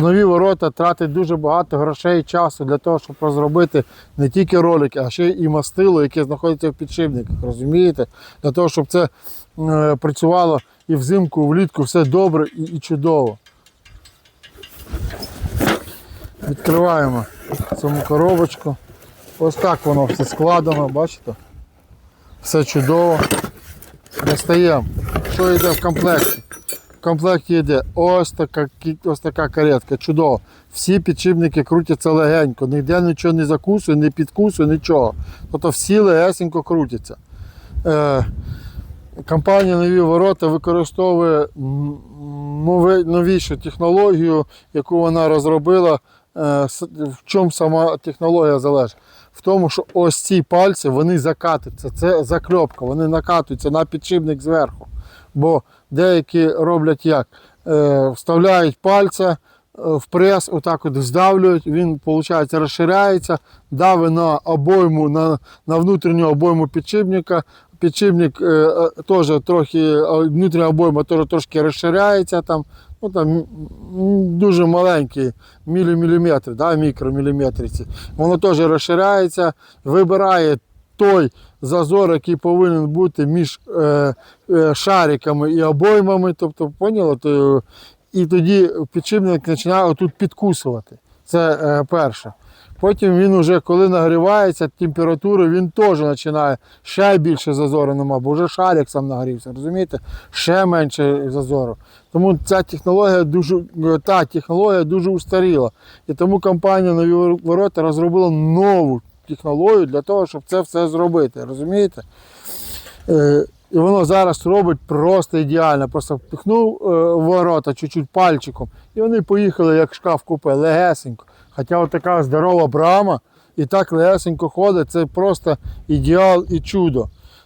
Нові ворота тратять дуже багато грошей і часу для того, щоб розробити не тільки ролики, а ще і мастило, яке знаходиться в підшипниках. Розумієте? Для того, щоб це е, працювало і взимку, і влітку все добре і, і чудово. Відкриваємо цьому коробочку. Ось так воно все складено, бачите? Все чудово. Достаємо. Що йде в комплекті? В комплекті йде ось така, ось така каретка, чудово. Всі підшипники крутяться легенько, ніде нічого не закусує, не підкусує, нічого. Тобто всі легесенько крутяться. Е, компанія Нові ворота використовує м, нове- новішу технологію, яку вона розробила. Е, В чому сама технологія залежить? В тому, що ось ці пальці вони закатуються. Це закльопка, вони накатуються на підшипник зверху. Бо деякі роблять як? Е, Вставляють пальця е, в прес, отак от здавлюють, він, виходить, розширяється, дави на обойму, на, на внутрішню обойму підшипника. Підшипник е, теж трохи, внутрішня обойма теж трошки розширяється там. Ну, там дуже маленькі міліміліметри, да, мікроміліметриці. Воно теж розширяється, вибирає той зазор, який повинен бути між е, е, шариками і обоймами. Тобто, поняли? То, і тоді підшипник починає отут підкусувати. Це е, перше. Потім він вже, коли нагрівається, температуру він теж починає ще більше зазору нема, бо вже шарик сам нагрівся, розумієте? Ще менше зазору. Тому ця технологія дуже, та технологія дуже устаріла. І тому компанія Нові ворота розробила нову технологію для того, щоб це все зробити. Розумієте? Е, І воно зараз робить просто ідеально. Просто впихнув е, ворота чуть-чуть пальчиком, і вони поїхали як шкаф купе, легесенько. Хоча така здорова брама і так легесенько ходить, це просто ідеал і чудо.